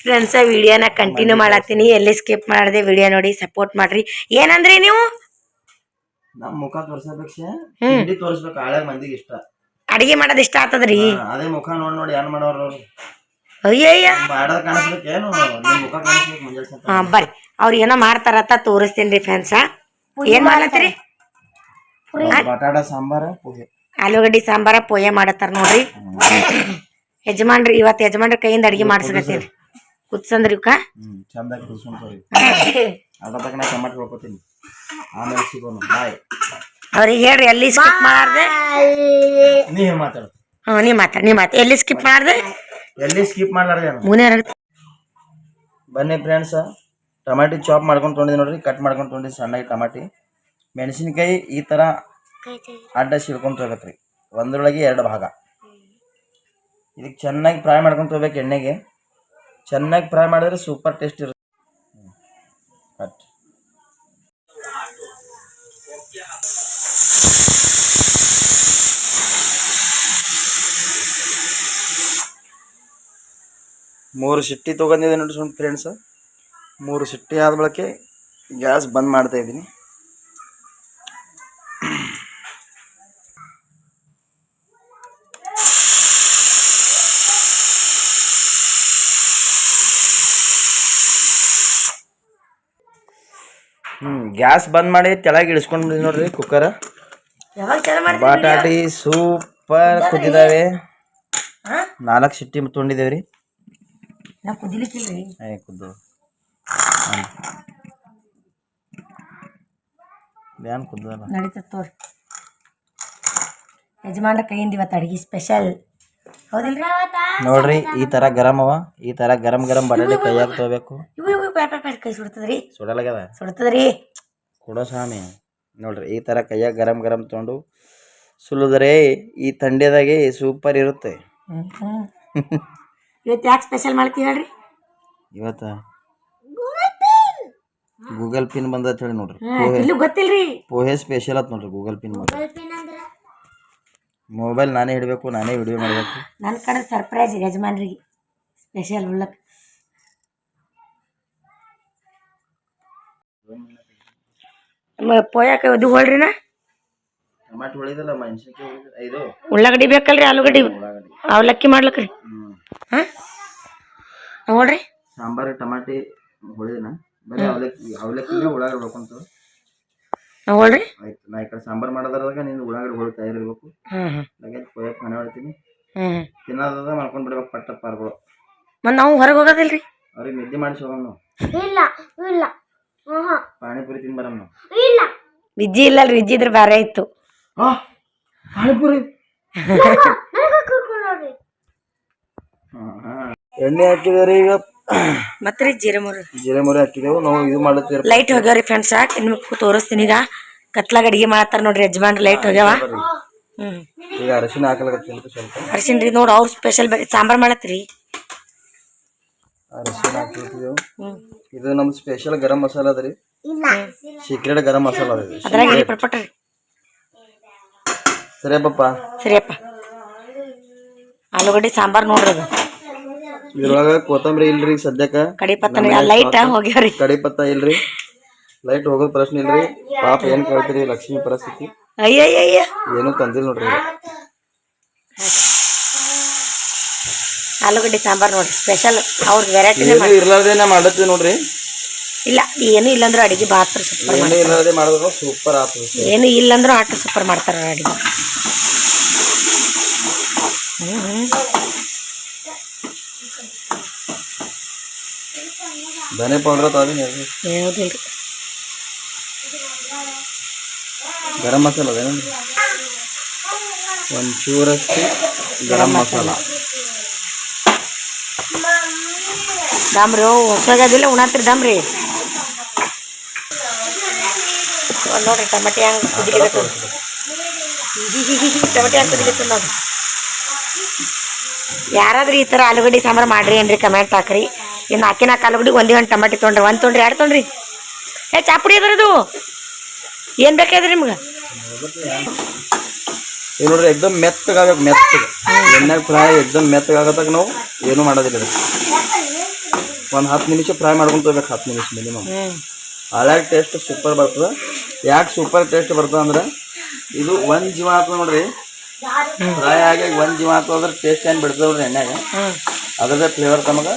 Friends ವಿಡಿಯೋನ continue ಮಾಡತ್ತೀನಿ ಎಲ್ಲಿ skip ಮಾಡದೆ ವಿಡಿಯೋ ನೋಡಿ ಸಪೋರ್ಟ್ ಮಾಡ್ರಿ. ಏನಂದ್ರಿ ನೀವು? ನಮ್ಮ ಮುಖ ತೋರ್ಸೋಪೇಕ್ಷೆ ತಿಂಡಿ ತೋರಿಸ್ಬೇಕು ಆಳೆ ಮಂದಿಗೆ ಇಷ್ಟ. ಅಡಿಗೆ ಮಾಡೋದು ಇಷ್ಟ ಆತದ್ರಿ. ಅದೇ ಮುಖ ನೋಡಿ ನೋಡಿ ಏನ್ ಮಾಡೋರು ಅವ್ರು. ಅಯ್ಯಯ್ಯ. ಹಾ ಬರ್ರಿ. ಅವ್ರು ಏನೋ ಮಾಡ್ತಾರತ್ತ ತೋರಿಸ್ತೀನಿ ಫ್ರೆಂಡ್ಸ ಏನ್ ಮಾಡ್ಲತ್ತೀರಿ ಬಟಾಟ ಸಾಂಬಾರ ಪೋಹೆ ಆಲೂಗಡ್ಡಿ ಸಾಂಬಾರ ಪೋಯ ಮಾಡತ್ತಾರ ನೋಡ್ರಿ. ಯಜಮಾನ್ರಿ ಇವತ್ತು ಯಜಮಾನ್ರ ಕೈಯಿಂದ ಅಡಿಗೆ ಮಾಡಿಸ್ಕತ್ತೀನಿ ಕುದ್ಸಂದ್ರಿ ಇವಕ್ಕ. ಚಂದಾಗಿ ತಕ್ಕ ನಾ ಟಮಾಟೊ ಆಮೇಲೆ ಸಿಗೋಣ. ಬಾಯ್ ಅವ್ರಿಗೆ ಹೇಳ್ರಿ ಎಲ್ಲಿ ಸ್ಕಿಪ್ ಮಾಡ್ದೆ? ನೀ ಏನ್ ಮಾತಾಡು ಹ್ಞೂ ನೀ ಮಾತಾಡ ನೀ ಮಾತಾ ಎಲ್ಲಿ ಸ್ಕಿಪ್ ಮಾಡ್ದೆ? ಎಲ್ಲಿ ಸ್ಕಿಪ್ ಮಾಡ್ಲಾರ್ದೆ ಮುನೇ ಬನ್ನಿ ಫ್ರೆಂಡ್ಸ್ ಟಮಾಟಿ ಚಾಪ್ ಮಾಡ್ಕೊಂಡು ತೊಗೊಂಡಿದ್ದೀನಿ ನೋಡ್ರಿ. ಕಟ್ ಮಾಡ್ಕೊಂಡು ತೊಗೊಂಡಿದ್ದು ಸಣ್ಣಗೆ ಟಮಾಟಿ. ಮೆಣಸಿನ್ಕಾಯಿ ಈ ಥರ ಅಡ್ಡ ಸಿಡ್ಕೊಂಡು ತೊಗೋಬೇಕ್ರಿ ಒಂದ್ರೊಳಗೆ ಎರಡು ಭಾಗ. ಇದಕ್ಕೆ ಚೆನ್ನಾಗಿ ಫ್ರೈ ಮಾಡ್ಕೊಂತ ಹೋಗ್ಬೇಕು ಎಣ್ಣೆಗೆ. ಚೆನ್ನಾಗಿ ಫ್ರೈ ಮಾಡಿದ್ರೆ ಸೂಪರ್ ಟೇಸ್ಟ್ ಇರುತ್ತೆ. ಮೂರು ಸಿಟ್ಟಿ ತೊಗೊಂಡಿದೆ ನೋಡಿ ಫ್ರೆಂಡ್ಸ್. ಮೂರು ಸಿಟ್ಟಿ ಆದ ಬಳಕೆ ಗ್ಯಾಸ್ ಬಂದ್ ಮಾಡ್ತಾ ಇದ್ದೀನಿ ಹ್ಮ್ ಗ್ಯಾಸ್ ಬಂದ್ ಮಾಡಿ ತೆಳಗೆ ಇಳಿಸ್ಕೊಂಡು ನೋಡ್ರಿ ಕುಕ್ಕರ್ ಯಾವಾಗ ಚಲ ಮಾಡ್ತೀರಿ ಬಾಟಾಟಿ ಸೂಪರ್ ಕುದ್ದಿದಾವೆ. ನಾಲ್ಕು ಸಿಟ್ಟಿ ತೊಗೊಂಡಿದ್ದೇವ್ರಿ ನಾ ಕುದಿಲಿಕ್ಕಿಲ್ರಿ. ಏ ಕುದ್ದು. ಏನ್ ಕುದ್ದಲ್ಲ. ನಡೀತದ ತೋರಿ. ಯಜಮಾನ್ರ ಕೈಯಿಂದ ಇವತ್ತು ಅಡಿಗೆ ಸ್ಪೆಷಲ್ ಹೌದಿಲ್ರಿ ನೋಡ್ರಿ ಈ ತರ ಗರಂ ಅವ. ಈ ತರ ಗರಂ ಗರಂ ಬಟಾಟೆ ಕೈಯಾಗ ತಗೋಬೇಕು. ಇವು ಇವು ಕೈ ಸುಡ್ತದ್ರಿ. ಸುಡಲಾಗ್ಯದ ಸುಡ್ತದ್ರಿ. ಕೊಡೋ ಸ್ವಾಮಿ. ನೋಡ್ರಿ ಈ ತರ ಕೈಯಾಗ ಗರಂ ಗರಂ ತೊಗೊಂಡು ಸುಲಿದ್ರೆ ಈ ಥಂಡಿದಾಗೆ ಸೂಪರ್ ಇರುತ್ತೆ. ಇವತ್ತು ಯಾಕೆ ಸ್ಪೆಷಲ್ ಮಾಡ್ತೀವಿ ಹೇಳ್ರಿ? ಇವತ್ತು ಗೂಗಲ್ ಪಿನ್ ಬಂದತ್ ಹೇಳಿ ನೋಡ್ರಿ. ಇಲ್ಲೂ ಗೊತ್ತಿಲ್ರಿ. ಪೋಹೆ ಸ್ಪೆಷಲ್ ಆತ್ ನೋಡ್ರಿ ಗೂಗಲ್ ಪಿನ್ ಬಂದ ಮೊಬೈಲ್ ನಾನೇ ಹಿಡಬೇಕು ನಾನೇ ವಿಡಿಯೋ ಮಾಡಬೇಕು. ನನ್ನ ಕಡೆ ಸರ್ಪ್ರೈಸ್ ಯಜಮಾನ್ರಿಗೆ. ಸ್ಪೆಷಲ್ ಉಳ್ಳಕ್. ಪೋಯಾಕ ಇದು ಹೋಳ್ರಿನ? ಟಮಾಟೊ ಉಳಿದಲ್ಲ ಮೆಣಸಿನ್ಕಾಯಿ ಉಳಿದ ಇದು ಉಳ್ಳಾಗಡ್ಡಿ ಬೇಕಲ್ರಿ ಆಲೂಗಡ್ಡಿ? ಉಳ್ಳಾಗಡ್ಡಿ. ಅವಲಕ್ಕಿ ಮಾಡ್ಲಕ್ರಿ. ಹಾಂ? ನೋಡ್ರಿ ಸಾಂಬಾರ್ ಟಮಾಟಿ ಹೊಳಿದಿನ? ಬರೀ ಅವಲಕ್ಕಿ ಅವಲಕ್ಕಿನೇ ಉಳ್ಳಾಗಡ್ಡಿ ಹೊಡ್ಕೊಂತ ನೋಡ್ರಿ ಆಯ್ತು ನಾ ಈ ಕಡೆ ಸಾಂಬಾರ್ ಮಾಡೋದ್ರಾಗ ನೀನು ಉಳ್ಳಾಗಡ್ಡಿ ಹೊಳಿ ತಯಾರಿರ್ಬೇಕು. ಹ್ಮ್ ಹ್ಮ್. ಹಾಗಾಗಿ ಕೊಯ್ಯಕ್ಕೆ ಮನೆ ಹೊಡ್ತೀನಿ ಹ್ಮ್ ತಿನ್ನೋದ ಮಾಡ್ಕೊಂಡ್ ಬಿಡ್ಬೇಕು ಪಟ್ಟ ಪಾರ್ಗಳು. ಮತ್ತೆ ನಾವು ಹೊರಗೆ ಹೋಗೋದಿಲ್ರಿ. ಅವ್ರಿಗೆ ನಿದ್ದೆ ಮಾಡಿಸಿ ಹೋಗೋಣ ನಾವು. ಇಲ್ಲ ಇಲ್ಲ. ಪಾನಿಪುರಿ ತಿನ್ ಬರಮ್ ನಾವು ಇಲ್ಲ. ವಿಜ್ಜಿ ಇಲ್ಲ ವಿಜ್ಜಿ ಇದ್ರೆ ಬೇರೆ ಇತ್ತು. ಆ, ಪಾನಿಪುರಿ. ಹೋಗ್ರಿ ಎಣ್ಣೆ ಹಾಕಿದೇವ್ರಿ ಈಗ. ಮತ್ತೆ ಜೀರೆ ಮೂರು. ಜೀರೆ ಮೊರೆ ಹಾಕಿದೆವು ನಾವು ಇದು ಮಾಡುತ್ತೀವಿ ಲೈಟ್ ಹೋಗ್ಯಾವ್ರಿ ಫ್ರೆಂಡ್ಸ್ ನಿಮ್ಗೆ ತೋರಿಸ್ತೀನಿ ಈಗ. ಕತ್ಲಾಗ ಅಡಿಗೆ ಮಾಡತ್ತಾರ ನೋಡ್ರಿ ಯಜಮಾನ್ರಿ ಲೈಟ್ ಹೋಗ್ಯಾವ. ಹ್ಮ್. ಈಗ ಅರಶಿನ ಹಾಕಲಾಗತ್ತೆ ಸ್ವಲ್ಪ. ಅರ್ಶಿನ್ ರೀ ನೋಡಿ ಅವ್ರು ಸ್ಪೆಷಲ್ ಸಾಂಬಾರ್ ಮಾಡತ್ರಿ ಅರಶಿನ ಹಾಕಿರ್ತೀವಿ ಇದು ನಮ್ಮ ಸ್ಪೆಷಲ್ ಗರಂ ಮಸಾಲ ಅದ ರೀ. ಸೀಕ್ರೆಟ್ ಗರಂ ಮಸಾಲ ಅದ ಪಪ್ಪ ಸರಿಯಪ್ಪ. ಆಲೂಗಡ್ಡೆ ಸಾಂಬಾರ್ ನೋಡ್ರಿ ಅದು. ಇದ್ರೊಳಗ ಕೊತ್ತಂಬರಿ ಇಲ್ರಿ ಸದ್ಯಕ್ಕ. ಕಡಿ ಪತ್ತನ ಲೈಟ್ ಹೋಗ್ಯಾವ್ರಿ ಕಡಿ ಪತ್ತ ಇಲ್ರಿ. ಲೈಟ್ ಹೋಗೋದ್ ಪ್ರಶ್ನೆ ಇಲ್ರಿ. ಪಾಪ ಏನ್ ಕೇಳ್ತೀರಿ ಲಕ್ಷ್ಮಿ ಪರಿಸ್ಥಿತಿ? ಏನು ತಂದಿಲ್ಲ ನೋಡ್ರಿ. ಆಲೂಗಡ್ಡೆ ಸಾಂಬಾರ್ ನೋಡ್ರಿ ಸ್ಪೆಷಲ್ ಅವ್ರ ವೆರೈಟಿ ಏನು ಇರ್ಲಾರ್ದೆ ನಾ ಮಾಡತ್ತೀವಿ ನೋಡ್ರಿ? ಇಲ್ಲ ಏನು ಇಲ್ಲಂದ್ರೆ ಅಡಿಗೆ ಬಾತ್ರ ಸೂಪರ್ ಏನು ಇರ್ಲಾರ್ದೆ ಮಾಡಿದ್ರು ಸೂಪರ್ ಆಗ್ತದೆ ಏನು ಇಲ್ಲಂದ್ರೂ ಆಟ ಸೂಪರ್ ಮಾಡ್ತಾರ ಅಡಿಗೆ. ಹ್ಮ್ ಹ್ಮ್. ಧನೆ ಪೌಡ್ರ್ ತಾವಿ ಯಾವುದಿಲ್ರಿ. ಗರಂ ಮಸಾಲ ಅದೇನೇನ್ರಿ ಒಂಚೂರಷ್ಟು ಗರಂ ಮಸಾಲ. ದಾಮ್ರಿ ಓ ಹೊಸಾಗದಿಲ್ಲ ಉಣಾತ್ರಿ ದಾಮ್ರಿ. ಒಂದ್ ನೋಡ್ರಿ ಟಮಾಟಿ ಹಂಗೆ ಕುದಿಲಿಕತ್ತದ ಟಮಾಟಿ ಹಂಗೆ ಕುದಿಲಿಕತ್ತದ ನೋಡ್ರಿ. ಯಾರಾದ್ರೂ ಈ ಥರ ಆಲೂಗಡ್ಡೆ ಸಾಂಬಾರು ಮಾಡ್ರಿ ಏನ್ರಿ ಕಮೆಂಟ್ ಹಾಕ್ರಿ. ಇನ್ನು ನಾಲ್ಕೇ ನಾಲ್ಕು ಆಲೂಗಡ್ಡೆ ಒಂದೇ ಒಂದು ಟಮಾಟಿ ತೊಗೊಂಡ್ರಿ ಒಂದು ತೊಗೊಂಡ್ರಿ ಎರಡು ತೊಗೊಂಡ್ರಿ. ಏ ಚಾಪುಡಿ ಅದ್ರದು ಏನು ಬೇಕಾದ್ರಿ ನಿಮ್ಗೆ? ಈಗ ನೋಡ್ರಿ ಎಕ್ದಮ್ ಮೆತ್ತಗಾಗಬೇಕು ಮೆತ್ತಗೆ. ಎಣ್ಣೆಗೆ ಫ್ರೈ ಎಕ್ದಮ್ ಮೆತ್ತಗಾಗತ್ತಾಗ ನಾವು ಏನೂ ಮಾಡೋದಿಲ್ಲ ಒಂದು ಹತ್ತು ನಿಮಿಷ ಫ್ರೈ ಮಾಡ್ಕೊಂತ ಹೋಗ್ಬೇಕು ಹತ್ತು ನಿಮಿಷ ಮಿನಿಮಮ್. ಹಳೆ ಟೇಸ್ಟ್ ಸೂಪರ್ ಬರ್ತದೆ. ಯಾಕೆ ಸೂಪರ್ ಟೇಸ್ಟ್ ಬರ್ತದೆ ಅಂದ್ರೆ ಇದು ಒಂದು ಜೀವ ಆಗ್ತದೆ ನೋಡ್ರಿ. ಫ್ರೈ ಆಗಿ ಒಂದು ಜೀವ ಅಂದ್ರೆ ಟೇಸ್ಟ್ ಏನು ಬಿಡ್ತದೆ ನೋಡ್ರಿ ಎಣ್ಣೆಗ. ಅದರದೇ ಫ್ಲೇವರ್ ತಮಗೆ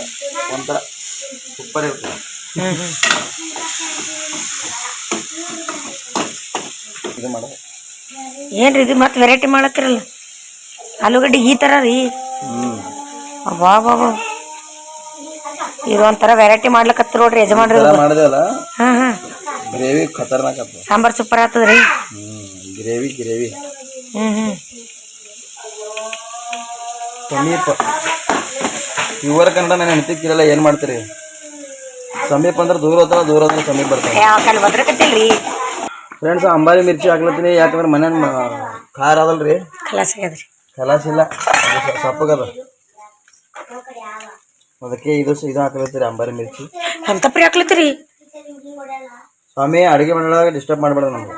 ಒಂಥರ ಸೂಪರ್ ಇರ್ತದೆ. ಇದು ಮಾಡೋದು ಏನ್ರಿ ಇದು ಮತ್ತೆ ವೆರೈಟಿ ಮಾಡತ್ತಿರಲ್ಲ? ಆಲೂಗಡ್ಡೆ ಈ ಥರ ರೀ. ಹ್ಞೂ ಅಬ್ಬಾ ಬಾಬಾ ಇದು ಒಂಥರ ವೆರೈಟಿ ಮಾಡ್ಲಕತ್ತ ನೋಡ್ರಿ ಯಜಮಾನ್ರಿ. ಹಾಂ ಹಾಂ. ಗ್ರೇವಿ ಖತರ್ನಾಕ್ ಸಾಂಬಾರ್ ಸೂಪರ್ ಆಗ್ತದ್ರಿ. ಹ್ಞೂ ಗ್ರೇವಿ ಗ್ರೇವಿ. ಹ್ಮ್ ಹ್ಞೂ ಸಮೀಪ ಪ್ಯೂರ್ ಕನ್ನಡ ನಾನು ಹೆಣ್ತಿಕ್ಕಿರಲ್ಲ ಏನು ಮಾಡ್ತೀರಿ? ಸಮೀಪ ಅಂದ್ರೆ ದೂರ ಹೋದ್ರೆ ದೂರ ಹೋದ್ರೆ ಸಮೀಪ ಬರ್ತಾರೆ ಯಾವ ಕಾಲ ಬದ್ರಕತ್ತಿಲ್ರಿ ಫ್ರೆಂಡ್ಸ್ ಅಂಬಾರಿ ಮಿರ್ಚಿ ಹಾಕ್ಲತ್ತೀನಿ. ಯಾಕಂದ್ರೆ ಮನೆ ಖಾರ ಅದಲ್ರಿ. ಕಲಾಸ ಆಗ್ಯದ್ರಿ. ಕಲಾಸಿಲ್ಲ ಅದು ಸಪ್ಪಗದ ಅದಕ್ಕೆ ಇದು ಇದು ಹಾಕ್ಲತ್ತೀರಿ ಅಂಬಾರಿ ಮಿರ್ಚಿ. ಅಂತ ಪ್ರಿ ಹಾಕ್ಲತ್ತೀರಿ. ಸ್ವಾಮಿ ಅಡುಗೆ ಮಾಡಲಾಗ ಡಿಸ್ಟರ್ಬ್ ಮಾಡಬೇಡ ನಮ್ಗೆ.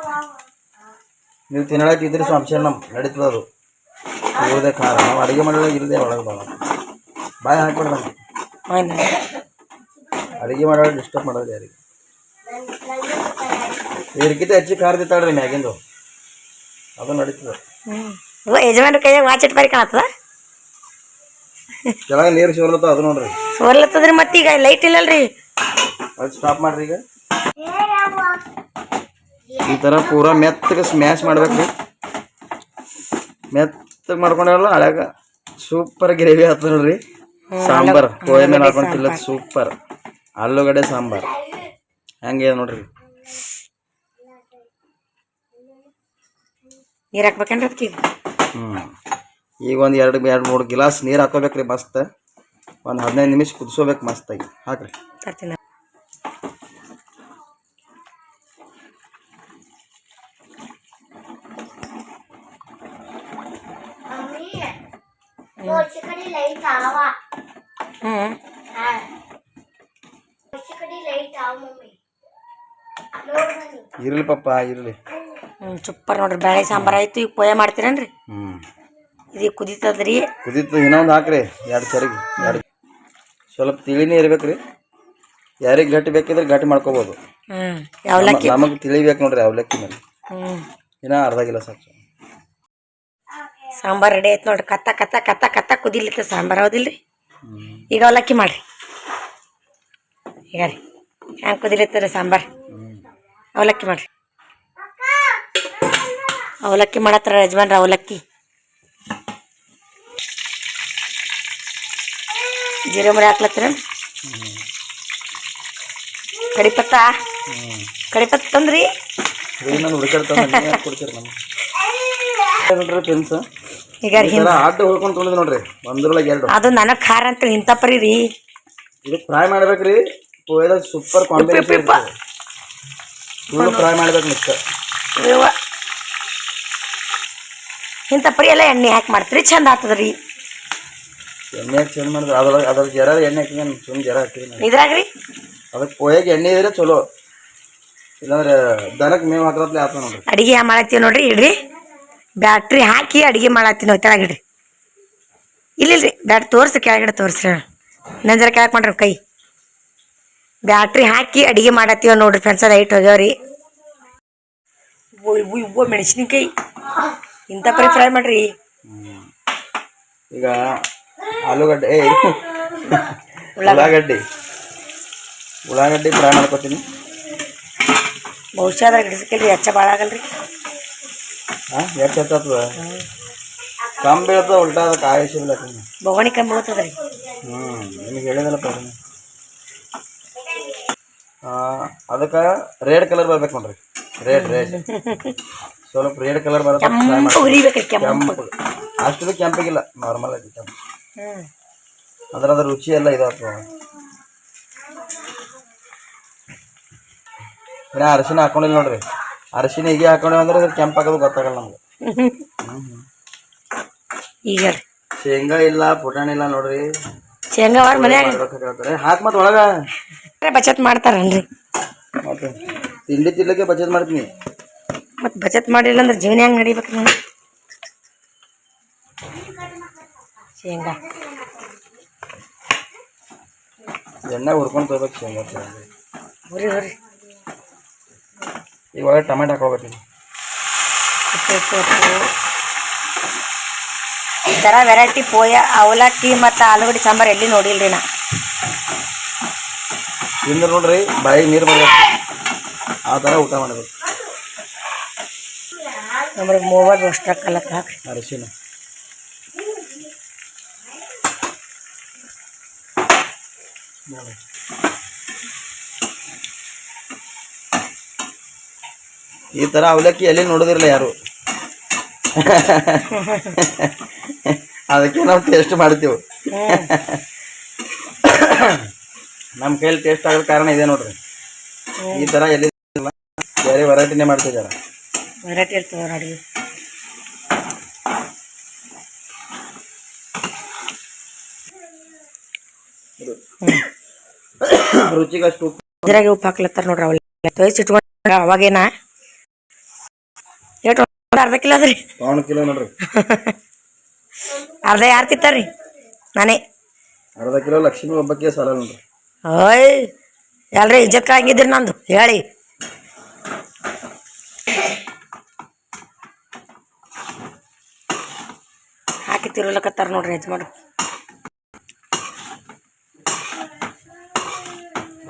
ನೀವು ತಿನ್ನಳಕ್ಕೆ ಇದ್ರಿ ಸ್ವಾಮಿ ನಮ್ಮ ನಡೀತದ ಅದು. ಇರೋದೇ ಖಾರ. ನಾವು ಅಡುಗೆ ಮಾಡಲಾಗ ಇರದೆ ಒಳಗೆ ಬಾಳ. ಬಾಯಿ ಹಾಕ್ಬೇಡ ನಮ್ಗೆ. ಅಡುಗೆ ಮಾಡೋವಾಗ ಡಿಸ್ಟರ್ಬ್ ಮಾಡೋದು ಯಾರಿಗೆ? ಇದಕ್ಕಿಂತ ಹೆಚ್ಚು ಖಾರ ತಿಂತಾಳ್ರಿ ಮ್ಯಾಗಿಂದು. ಅದು ನಡೀತದ. ಇವ ಯಜಮಾನ್ರ ಕೈಯಾಗ ವಾಚಿಟ್ ಬಾರಿ ಕಾಣತ್ತದ? ಕೆಳಗೆ ನೀರು ಸೋರ್ಲತ್ತ ಅದು ನೋಡ್ರಿ. ಸೋರ್ಲತ್ತದ್ರಿ ಮತ್ತೀಗ ಲೈಟ್ ಇಲ್ಲಲ್ರಿ. ಅದು ಸ್ಟಾಪ್ ಮಾಡ್ರಿ ಈಗ. ಈ ತರ ಪೂರಾ ಮೆತ್ತಗೆ ಸ್ಮ್ಯಾಶ್ ಮಾಡ್ಬೇಕ್ರಿ. ಮೆತ್ತಗೆ ಮಾಡ್ಕೊಂಡಲ್ಲ ಹಳ್ಯಾಗ ಸೂಪರ್ ಗ್ರೇವಿ ಆಗ್ತದೆ ನೋಡ್ರಿ. ಸಾಂಬಾರ್ ಕೋಳಿ ಮೇಲೆ ಹಾಕೊಂಡು ತಿಲ್ಲಕ್ ಸೂಪರ್ ಆಲೂಗಡ್ಡೆ ಸಾಂಬಾರ್. ಹಂಗೆ ನೋಡ್ರಿ. ನೀರು ಹಾಕ್ಬೇಕೇನ್ರಿ ಅದಕ್ಕೆ ಹ್ಞೂ ಈಗ ಒಂದು ಎರಡು ಎರಡು ಮೂರು ಗ್ಲಾಸ್ ನೀರು ಹಾಕೋಬೇಕ್ರಿ ಮಸ್ತ್ ಒಂದು ಹದಿನೈದು ನಿಮಿಷ ಕುದಿಸೋಬೇಕು ಮಸ್ತಾಗಿ ಹಾಕ್ರಿ ತರ್ತೀನಿ ಇರಲಿ ಪಾಪ ಇರಲಿ ಹ್ಮ್ ಸೂಪರ್ ನೋಡ್ರಿ ಬೇಳೆ ಸಾಂಬಾರ್ ಆಯ್ತು ಈಗ ಪೋಯ ಮಾಡ್ತೀರೇನ್ರಿ? ಹ್ಞೂ ಇದು ಕುದೀತದ್ರಿ. ಕುದೀತು ಇನ್ನೊಂದು ಹಾಕ್ರಿ ಎರಡು ಚರಿಗೆ ಎರಡು. ಸ್ವಲ್ಪ ತಿಳಿನೇ ಇರ್ಬೇಕ್ರಿ. ಯಾರಿಗೆ ಗಟ್ಟಿ ಬೇಕಿದ್ರೆ ಗಟ್ಟಿ ಮಾಡ್ಕೋಬಹುದು ಯಾವ್ಲಕ್ಕಿ? ನಮಗೆ ತಿಳಿಬೇಕು ನೋಡ್ರಿ ಅವಲಕ್ಕಿ ಮೇಲೆ. ಹ್ಮ್. ಇನ್ನೂ ಅರ್ಧ ಕಿಲೋ ಸಾಕು. ಸಾಂಬಾರ್ ರೆಡಿ ಆಯ್ತು ನೋಡ್ರಿ ಕತ್ತ ಕತ್ತ ಕತ್ತ ಕತ್ತ ಕುದಿಲಿತ್ತ ಸಾಂಬಾರ್ ಹೌದಿಲ್ರಿ? ರೀ ಈಗ ಅವಲಕ್ಕಿ ಮಾಡ್ರಿ. ಈಗ ರೀ ಹ್ಯಾಂಗ ಕುದಿಲಿತ್ತದ ಸಾಂಬಾರ್? ಅವಲಕ್ಕಿ ಮಾಡ್ರಿ. ಅವಲಕ್ಕಿ ಮಾಡತ್ತಾರ ಯಜಮಾನ್ರ ಅವಲಕ್ಕಿ. ಜೀರೆ ಮುರಿ ಹಾಕ್ಲತ್ತೀರ? ಕಡಿಪತ್ತ ಕಡಿಪತ್ತ ತಂದ್ರಿ? ಈಗ ನೋಡ್ರಿ ಅದು ನನಗೆ ಖಾರ ಅಂತ ಇಂಥ ಪರಿ ರೀ ಇದು ಫ್ರೈ ಮಾಡ್ಬೇಕ್ರಿ ಸೂಪರ್ ಕಾಂಬಿನೇಷನ್. ಫ್ರೈ ಮಾಡ್ಬೇಕು ಮಿಕ್ಸ್ ಇಂಥ ಪರಿ ಎಲ್ಲ ಎಣ್ಣೆ ಹಾಕಿ ಮಾಡ್ತೀರಿ? ಚಂದ ಆಗ್ತದ್ರಿ. ಎಣ್ಣೆ ಚಂದ ಮಾಡಿದ್ರೆ ಅದ್ರೊಳಗೆ ಅದ್ರ ಜರ ಎಣ್ಣೆ ಹಾಕಿ ಸುಮ್ಮನೆ ಜರ ಹಾಕಿರಿ ಇದ್ರಾಗ್ರಿ? ಅದಕ್ಕೆ ಪೋಯಾಗ ಎಣ್ಣೆ ಇದ್ರೆ ಚಲೋ. ಇಲ್ಲಾಂದ್ರೆ ದನಕ್ಕೆ ಮೇವು ಹಾಕಿದ್ರೆ ಆತ ನೋಡ್ರಿ. ಅಡಿಗೆ ಮಾಡತ್ತೀವಿ ನೋಡ್ರಿ ಇಡ್ರಿ. ಬ್ಯಾಟ್ರಿ ಹಾಕಿ ಅಡಿಗೆ ಮಾಡತ್ತೀವಿ ನಾವು ಕೆಳಗಿಡ್ರಿ. ಇಲ್ಲಿಲ್ರಿ ಬ್ಯಾಟ್ ತೋರಿಸಿ ಕೆಳಗಡೆ ತೋರಿಸ್ರಿ ನಂಜರ ಜರ ಕೆಳಗೆ ಮಾಡ್ರಿ ಕೈ. ಬ್ಯಾಟ್ರಿ ಹಾಕಿ ಅಡಿಗೆ ಮಾಡತ್ತೀವ ನೋಡ್ರಿ ಫ್ರೆಂಡ್ಸ್ ಲೈಟ್ ಐಟ್ ಹೋಗ್ಯಾವ್ರಿ. ಮೆಣಸಿನ್ಕಾಯಿ. ಇಂಥ ಪರಿ ಫ್ರೈ ಮಾಡ್ರಿ. ಈಗ ಆಲೂಗಡ್ಡೆ ಏ ಉಳ್ಳಾಗಡ್ಡಿ. ಉಳ್ಳಾಗಡ್ಡಿ. ಫ್ರೈ ಮಾಡ್ಕೊತೀನಿ. ಬಹುಶಃ ಅದ್ರಾಗ ಹಿಡಿಸ್ಕಲ್ರಿ ಹೆಚ್ಚ ಭಾಳ ಆಗಲ್ರಿ. ಹಾಂ ಹೆಚ್ಚು ಹೆಚ್ಚಾಗ್ತದ ಕಮ್ಮಿ ಬೀಳ್ತದ ಉಲ್ಟಾ ಅದಕ್ಕೆ ಆಯುಷಿಲ್ಲ ಬೊಗಣಿ ಕಮ್ಮಿ ಹೋಗ್ತದ್ರಿ ಹ್ಞೂ ನಿಮಗೆ ಹೇಳಿದಲ್ಲಪ್ಪ ಅದನ್ನ ಅದಕ್ಕೆ ರೆಡ್ ಕಲರ್ ಬರ್ಬೇಕು ನೋಡ್ರಿ. Red red. ಸ್ವಲ್ಪ ರೆಡ್ ಕಲರ್ ಬರುತ್ತೆ ಕೆಂಪು ಅಷ್ಟು ಕೆಂಪಿಗಿಲ್ಲ ನಾರ್ಮಲ್ ಆಗಿ ಕೆಂಪು. ಅಂದ್ರೆ ಅದ್ರ ರುಚಿ ಎಲ್ಲ ಇದಾಗ್ತದೆ ಇನ್ನ ಅರಿಶಿನ ಹಾಕೊಂಡಿಲ್ಲ ನೋಡ್ರಿ. ಅರಿಶಿನ ಹೀಗೆ ಹಾಕೊಂಡೇವ್ ಅಂದ್ರೆ ಅದ್ರ ಕೆಂಪು ಹಾಕೋದು ಗೊತ್ತಾಗಲ್ಲ ನಮ್ಗೆ. ಈಗ ಶೇಂಗಾ ಇಲ್ಲ ಪುಟಾಣಿ ಇಲ್ಲ ನೋಡ್ರಿ. ಶೇಂಗಾ ಅವ್ರ ಮನ್ಯಾಗ. ಹಾಕ್ ಮತ್ತೆ ಒಳಗ. ಬಚತ್ ಮಾಡ್ತಾರನ್ರಿ. ಮತ್ತೆ ತಿಂಡಿ ತಿನ್ಲಿಕ್ಕೆ ಬಚತ್ ಮಾಡ್ತೀನಿ. ಮತ್ತು ಬಚತ್ ಮಾಡಿಲ್ಲ ಅಂದ್ರೆ ಜೀವನ ಹೆಂಗೆ ನಡಿಬೇಕು ನೀವು ಶೇಂಗಾ. ಎಣ್ಣೆ ಹುರ್ಕೊಂಡು ತಗೋಬೇಕು ಶೇಂಗಾ. ಹುರಿ ಹುರಿ. ಈಗ ಒಳಗೆ ಟೊಮೆಟೊ ಹಾಕೋಬೇಕು ಈ ಥರ ವೆರೈಟಿ ಪೋಯ ಅವಲಕ್ಕಿ ಮತ್ತು ಆಲೂಗಡ್ಡೆ ಸಾಂಬಾರು ಎಲ್ಲಿ ನೋಡಿಲ್ಲ ರೀ ನಾ? ತಿಂದ್ರೆ ನೋಡ್ರಿ ಬಾಯಿ ನೀರು ಬರ್ಬೇಕು. ಆ ಥರ ಊಟ ಮಾಡಬೇಕು. ನಮ್ಗೆ ಮೂವತ್ತು ವರ್ಷ ಕಲಕ್ಕೆ ಹಾಕ್ರಿ ಅರಿಶಿನ. ಈ ಥರ ಅವಲಕ್ಕಿ ಎಲ್ಲಿ ನೋಡೋದಿರಲ್ಲ ಯಾರು? ಅದಕ್ಕೆ ನಾವು ಟೇಸ್ಟ್ ಮಾಡ್ತೀವಿ. ನಮ್ಮ ಕೈಯಲ್ಲಿ ಟೇಸ್ಟ್ ಆಗೋದ್ ಕಾರಣ ಇದೆ ನೋಡ್ರಿ. ಈ ಥರ ಎಲ್ಲಿ. ಬೇರೆ ವೆರೈಟಿನೇ ಮಾಡ್ತಿದ್ದಾರೆ. ವೆರೈಟಿ ಇರ್ತದೆ ಅಡುಗೆ ರುಚಿಗಷ್ಟು ಉಪ್ಪು. ಇದ್ರಾಗ ಉಪ್ಪು ಹಾಕ್ಲತ್ತಾರ ನೋಡ್ರಿ ಅವಲ್ಲ ತೊಯ್ಸಿ ಇಟ್ಕೊಂಡು ಅವಾಗೇನ? ಎಷ್ಟು ಅರ್ಧ ಕಿಲೋ ಅದ್ರಿ. ಕಿಲೋ ನೋಡ್ರಿ. ಅರ್ಧ ಯಾರು ತಿಂತಾರ್ರಿ? ನಾನೇ. ಅರ್ಧ ಕಿಲೋ ಲಕ್ಷ್ಮಿ ಒಬ್ಬಕ್ಕೆ ಸಾಲ ನೋಡ್ರಿ. ಓಯ್. ಎಲ್ರಿ ಇಜ್ಜತ್ ಕಾಂಗಿದ್ರಿ ನಂದು. ಹೇಳಿ ಹಾಕಿ ತಿರುಲಕತ್ತಾರ ನೋಡ್ರಿ ಯಜಮಾನ್ರು.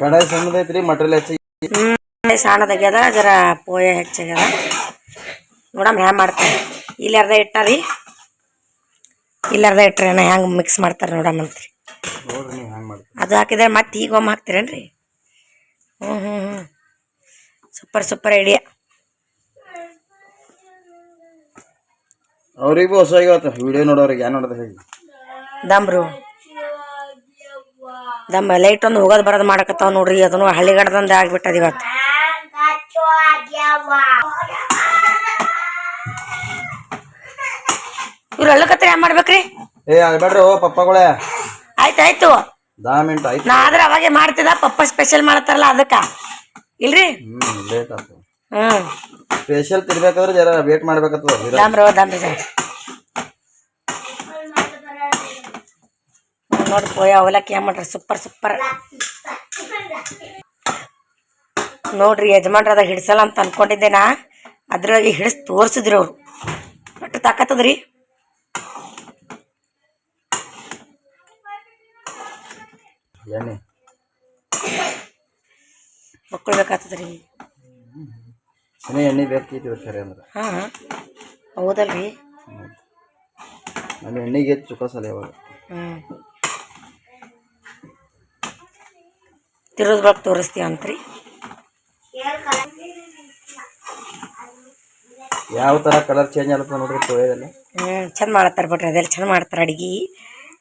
ಕಡಾಯಿ ಸಣ್ಣದೈತ್ರಿ ಮಟೀರಿಯಲ್ ಹೆಚ್ಚಾಗಿ. ಹ್ಞೂ ಸಣ್ಣದಾಗ್ಯದ ಜರ ಪೋಯ ಹೆಚ್ಚಾಗ್ಯದ. ನೋಡಮ್ ಹ್ಯಾಂಗ ಮಾಡ್ತಾರೆ. ಇಲ್ಲಿ ಅರ್ಧ ಇಟ್ಟಾರಿ ಇಲ್ಲಿ ಅರ್ಧ ಇಟ್ರೆ ಹ್ಯಾಂಗ್ ಮಿಕ್ಸ್ ಮಾಡ್ತಾರೆ ನೋಡಮ್ಮಂತ್ರಿ ಅಂತ ಅದು ಹಾಕಿದ್ರೆ ಮತ್ತೆ ಈಗ ಒಮ್ಮೆ ಹಾಕ್ತೀರೇನ್ರಿ? ಹ್ಞೂ ಹ್ಞೂ ಹ್ಞೂ ಸೂಪರ್ ಸೂಪರ್ ಐಡಿಯಾ. ಅವ್ರಿಗೂ ಹೊಸ ಇವತ್ತು ವಿಡಿಯೋ ನೋಡೋರಿಗೆ ಏನು ನೋಡಿದ್ರೆ ಹೇಳಿ ದಮ್ರು ದಮ್ ಲೈಟ್ ಒಂದು ಹೋಗೋದು ಬರೋದು ಮಾಡಕತ್ತಾವ ನೋಡ್ರಿ. ಅದನ್ನು ಹಳ್ಳಿಗಡದಂದ ಆಗ್ಬಿಟ್ಟದ ಇವತ್ತು. ಇವ್ರು ಅಳ್ಳಕತ್ರ ಏನು ಮಾಡ್ಬೇಕ್ರಿ? ಏ ಆಗ್ಬೇಡ್ರಿ ಓ ಪಪ್ಪಗಳೇ. ಆಯ್ತು ಆಯ್ತು. ದಾ ಮಿನಿಟ್ ಆಯ್ತು. ನಾ ಆದ್ರೆ ಅವಾಗೆ ಮಾಡ್ತಿದ್ದ ಪಪ್ಪ ಸ್ಪೆಷಲ್ ಮಾಡತ್ತಾರಲ್ಲ ಅದಕ್ಕೆ. ಇಲ್ರಿ? ಹ್ಞೂ ಲೇಟ್ ಹ್ಞೂ ಸ್ಪೆಷಲ್ ತಿರ್ಬೇಕಾದ್ರೆ ಜರ ವೇಟ್ ಮಾಡ್ಬೇಕಾಗ್ತದ ದಮ್ರು ದಮ್ರಿ ಜರ ನೋಡಿ ಪೋಯ ಅವಲಕ್ಕಿ ಏನು ಮಾಡ್ರಿ ಸೂಪರ್ ಸೂಪರ್ ನೋಡ್ರಿ ಯಜಮಾನ್ರ ಅದ ಹಿಡ್ಸಲ್ಲ ಅಂತ ಅನ್ಕೊಂಡಿದ್ದೆ ನಾ. ಅದ್ರೊಳಗೆ ಹಿಡಿಸ್ ತೋರ್ಸಿದ್ರಿ ಅವ್ರು. ಒಟ್ಟು ತಾಕತ್ತದ್ರಿ. ಮಕ್ಕಳು ಮಕ್ಕಳ್ಬೇಕಾಗ್ತದ್ರಿ ಇನ್ನೂ ಎಣ್ಣೆ ಬೇಕಿತ್ತು ಖರೆ ಅಂದ್ರೆ. ಹಾಂ ಹೌದಲ್ರಿ? ನನ್ನ ಎಣ್ಣೆಗೆ ಚುಕ್ಕಸಲ್ಲ ಯಾವಾಗ ಹ್ಞೂ ತಿರುದ್ ಬಳಕ ತೋರಿಸ್ತೀವಿ ಅಂತ್ರಿ. ಯಾವ ಥರ ಕಲರ್ ಚೇಂಜ್ ಆಗುತ್ತೆ ನೋಡ್ರಿ ತೋಯದಲ್ಲ. ಹ್ಞೂ ಚಂದ ಮಾಡತ್ತಾರ ಬಿಡ್ರಿ ಅದೆಲ್ಲ ಚಂದ ಮಾಡ್ತಾರೆ ಅಡ್ಗೆ.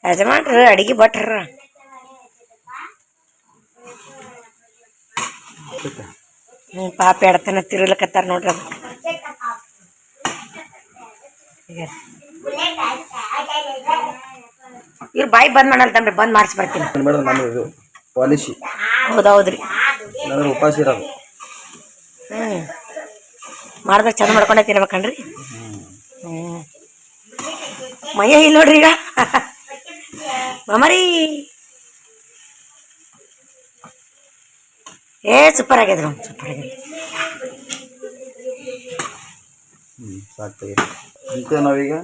ಯಜಮಾನ್ರು ಅಡ್ಗೆ ಭಟ್ರ. ಹ್ಞೂ ಪಾಪ ಎಡತನ ತಿರುಗ್ಲಕತ್ತಾರ ನೋಡ್ರಿ ಅದು ಇವ್ರ ಬಾಯಿ ಬಂದ್ ಮಾಡಲ್ತನ್ರಿ ಬಂದ್ ಮಾಡಿಸಿ ಬರ್ತೀನಿ. ಮೇಡಮ್ ನಮ್ಮ ಇದು ಪಾಲಿಸಿ ಹೌದೌದ್ರಿ. ಉಪವಾಸ ಇರೋದು. ಹ್ಞೂ ಮಾಡಿದ್ರೆ ಚಂದ ಮಾಡ್ಕೊಂಡೆ ತಿನ್ಬೇಕನ್ರಿ. ಹ್ಞೂ ಮಯ್ಯ ಇಲ್ಲ ನೋಡ್ರಿ ಈಗ. ಮಮರಿ. ಏ ಸೂಪರ್ ಸೂಪರ್ ಆಗ್ಯದ ಸಾಕ್ತೀವಿ ಇಂತ ನಾವೀಗ?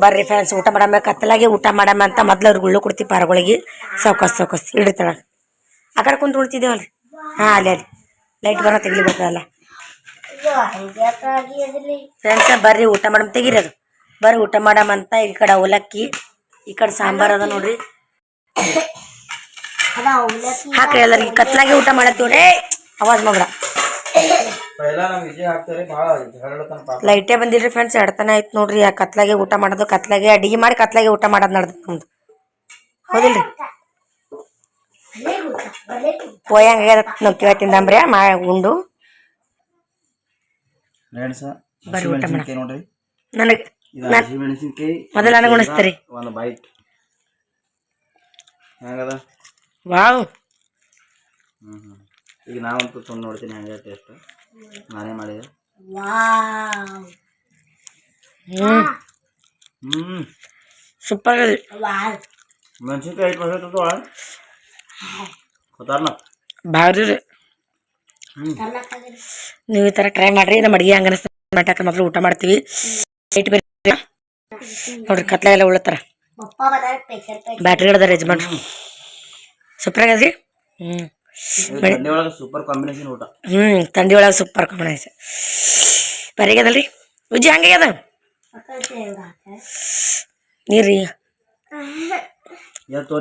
ಬರ್ರಿ ಫ್ರೆಂಡ್ಸ್ ಊಟ ಮಾಡಮ್ಮ ಕತ್ತಲಾಗಿ ಊಟ ಮಾಡಮ್ಮ ಅಂತ ಮೊದ್ಲು ಅವ್ರಿಗೆ ಗುಳ್ಳು ಕೊಡ್ತೀವಿ ಪಾರಗಳಿಗೆ. ಸೌಕಸ್ ಸೌಕಸ್. ಇಡ್ತಾಳ ಆ ಕಡೆ ಕುಂತು ಉಳ್ತಿದ್ದೇವಲ್ರಿ ಹಾಂ ಅಲ್ಲಿ ಅಲ್ಲಿ. ಲೈಟ್ ಬರೋ ತೆಗಿಲಿಬೇಕಲ್ಲ ಫ್ರೆಂಡ್ಸ್ ಬರ್ರಿ ಊಟ ಮಾಡಮ್. ತೆಗಿರೋದು ಬರ್ರಿ ಊಟ ಮಾಡಮ್ ಅಂತ ಈ ಕಡೆ ಅವಲಕ್ಕಿ ಈ ಕಡೆ ಸಾಂಬಾರ್ ಅದ ನೋಡ್ರಿ. ಹಾಕ್ರಿ ಎಲ್ಲರಿಗೆ ಕತ್ಲಾಗಿ ಊಟ ಮಾಡತ್ತೀವಿ ಏ ಅವಾಜ್ ಮಾಡ್ಬೇಡ ಲೈಟೆ ಬಂದಿಲ್ರಿ ಫ್ರೆಂಡ್ಸ್ ಎಡತನ ಆಯ್ತು ನೋಡ್ರಿ ಆ ಕತ್ಲಾಗೆ ಊಟ ಮಾಡೋದು ಕತ್ಲಾಗೆ ಅಡಿಗೆ ಮಾಡಿ ಕತ್ಲಾಗೆ ಊಟ ಮಾಡೋದು ನಡ್ದು ನಮ್ದು. ಹೌದಿಲ್ರಿ? ಪೋಯಂಗ ನುಗ್ಗಿವ ತಿಂದಂಬ್ರಿ ಮಾ ಉಂಡು. ಬರ್ರಿ ಊಟ ಮಾಡಿ ನನಗೆ ಮೊದಲು ನನಗೆ ಉಣಿಸ್ತೀರಿ. ಒಂದು ಬೈಟ್ ಹೆಂಗದ? ವಾವ್ ಹ್ಞೂ ಹ್ಞೂ ಈಗ ನಾವಂತೂ ತುಂಬ ನೋಡ್ತೀನಿ ಹೆಂಗೆ ಟೇಸ್ಟ್ ನಾನೇ ಮಾಡಿದೆ ವಾವ್ ಹ್ಮ್ ಹ್ಞೂ ಸೂಪರ್ ಆಗದ್ರಿ ವಾವ್ ಮೆಣಸಿನ್ಕಾಯಿ ಐದು ವರ್ಷ ಖತರ್ನಾಕ್ ಭಾರಿ ರೀ ತನ್ನಕ್ಕಾಗಲಿ ನೀವು ಈ ಥರ ಟ್ರೈ ಮಾಡ್ರಿ ನಮ್ಮ ಅಡುಗೆ ಹಂಗ ಅನಿಸ್ತಾಕ ಮೊದಲು ಊಟ ಮಾಡ್ತೀವಿ ಲೈಟ್ ಬೇರೆ ನೋಡ್ರಿ ಕತ್ಲ ಎಲ್ಲ ಉಳತ್ತಾರ ಪಪ್ಪ ಬಂದಾಗ ಪೆಸರ್ ಪೆಸರ್ ಬ್ಯಾಟ್ರಿ ಹಿಡ್ದಾರ ಯಜಮಾನ್ರು ಸೂಪರ್ ಆಗದ್ರಿ ಹ್ಞೂ ಸೂಪರ್ ಕಾಂಬಿನೇಷನ್ ಊಟ. ಹ್ಞೂ ಥಂಡಿ ಒಳಗೆ ಸೂಪರ್ ಕಾಂಬಿನೇಷನ್ ಬರೀಗದಲ್ರಿ ಉಜ್ಜಿ ಹಾಕ ನೀರ್ರಿ ಇವತ್ತು